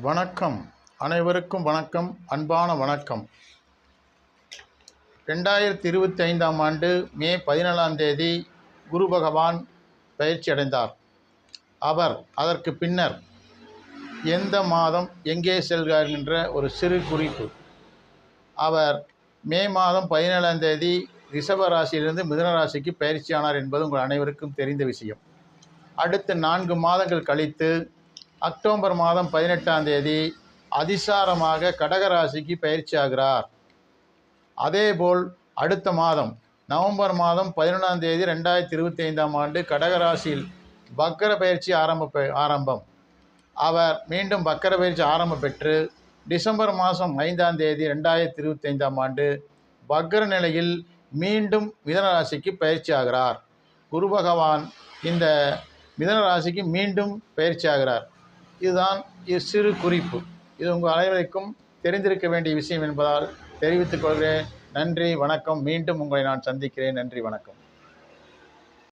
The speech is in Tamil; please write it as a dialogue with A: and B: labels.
A: வணக்கம். அனைவருக்கும் வணக்கம். அன்பான வணக்கம். ரெண்டாயிரத்தி இருபத்தி ஐந்தாம் ஆண்டு மே பதினேழாம் தேதி குரு பகவான் பயிற்சி அடைந்தார். அவர் அதற்கு பின்னர் எந்த மாதம் எங்கே செல்கிறார் என்ற ஒரு சிறு குறிப்பு. அவர் மே மாதம் பதினேழாம் தேதி ரிஷப ராசியிலிருந்து மிதுன ராசிக்கு பயிற்சியானார் என்பது உங்கள் அனைவருக்கும் தெரிந்த விஷயம். அடுத்த நான்கு மாதங்கள் கழித்து அக்டோபர் மாதம் பதினெட்டாம் தேதி அதிசாரமாக கடகராசிக்கு பயிற்சி ஆகிறார் அதேபோல் அடுத்த மாதம் நவம்பர் மாதம் பதினொன்றாம் தேதி ரெண்டாயிரத்தி இருபத்தி ஐந்தாம் ஆண்டு கடகராசியில் பக்கர பயிற்சி ஆரம்ப ஆரம்பம். அவர் மீண்டும் பக்கர பயிற்சி ஆரம்பம் பெற்று டிசம்பர் மாதம் ஐந்தாம் தேதி ரெண்டாயிரத்தி இருபத்தி ஐந்தாம் ஆண்டு பக்கர நிலையில் மீண்டும் மிதனராசிக்கு பயிற்சி ஆகிறார் குரு பகவான் இந்த மிதனராசிக்கு மீண்டும் பயிற்சி ஆகிறார் இதுதான் இது சிறு குறிப்பு. இது உங்கள் அனைவருக்கும் தெரிந்திருக்க வேண்டிய விஷயம் என்பதால் தெரிவித்துக் கொள்கிறேன். நன்றி வணக்கம். மீண்டும் உங்களை நான் சந்திக்கிறேன். நன்றி வணக்கம்.